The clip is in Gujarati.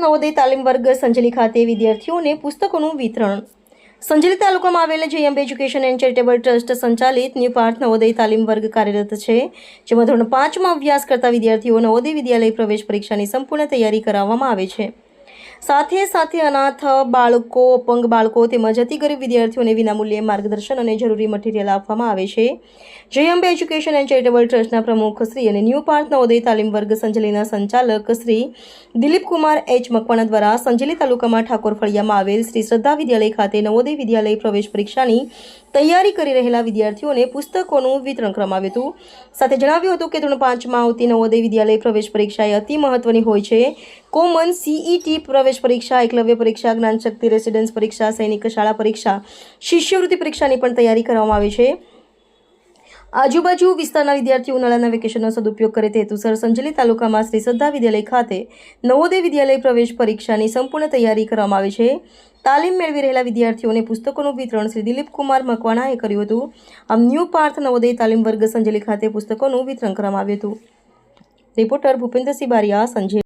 નવોદય તાલીમ વર્ગ સંજલી ખાતે વિદ્યાર્થીઓને પુસ્તકોનું વિતરણ. સંજલી તાલુકામાં આવેલ Ambe education and charitable trust સંચાલિત ન્યૂ પાર્થ નવોદય તાલીમ વર્ગ કાર્યરત છે, જેમાં ધોરણ પાંચમાં અભ્યાસ કરતા વિદ્યાર્થીઓ નવોદય વિદ્યાલય પ્રવેશ પરીક્ષાની સંપૂર્ણ તૈયારી કરાવવામાં આવે છે. સાથે સાથે અનાથ બાળકો, અપંગ બાળકો તેમજ અતિ ગરીબ વિદ્યાર્થીઓને વિનામૂલ્યે માર્ગદર્શન અને જરૂરી મટીરિયલ આપવામાં આવે છે. જય એજ્યુકેશન એન્ડ ચેરિટેબલ ટ્રસ્ટના પ્રમુખ શ્રી અને ન્યૂ પાર્થ નવોદય તાલીમ વર્ગ સંજલીના સંચાલક શ્રી દિલીપ કુમાર એચ. મકવાણા દ્વારા સંજલી તાલુકામાં ઠાકોર ફળિયામાં આવેલ શ્રી શ્રદ્ધા વિદ્યાલય ખાતે નવોદય વિદ્યાલય પ્રવેશ પરીક્ષાની તૈયારી કરી રહેલા વિદ્યાર્થીઓને પુસ્તકોનું વિતરણ કરવામાં આવ્યું હતું. સાથે જણાવ્યું હતું કે ધોરણ પાંચમાં આવતી નવોદય વિદ્યાલય પ્રવેશ પરીક્ષા એ અતિ મહત્વની હોય છે. કોમન સીઈટી પ્રવેશ પરીક્ષા, એકલવ્ય પરીક્ષા, જ્ઞાનશક્તિ, રેસિડન્સ પરીક્ષા, સૈનિક શાળા પરીક્ષા, શિષ્યવૃત્તિ પરીક્ષાની પણ તૈયારી કરવામાં આવી છે. આજુબાજુ વિસ્તારના વિદ્યાર્થીઓ ઉનાળાના વેકેશનનો સદુપયોગ કરે તે હેતુસર સંજલી તાલુકામાં શ્રી શ્રદ્ધા વિદ્યાલય ખાતે નવોદય વિદ્યાલય પ્રવેશ પરીક્ષાની સંપૂર્ણ તૈયારી કરવામાં આવે છે. તાલીમ મેળવી રહેલા વિદ્યાર્થીઓને પુસ્તકોનું વિતરણ શ્રી દિલીપ કુમાર મકવાણાએ કર્યું હતું. આમ ન્યૂ પાર્થ નવોદય તાલીમ વર્ગ સંજલી ખાતે પુસ્તકોનું વિતરણ કરવામાં આવ્યું હતું. રિપોર્ટર ભૂપેન્દ્રસિંહ બારિયા સંજય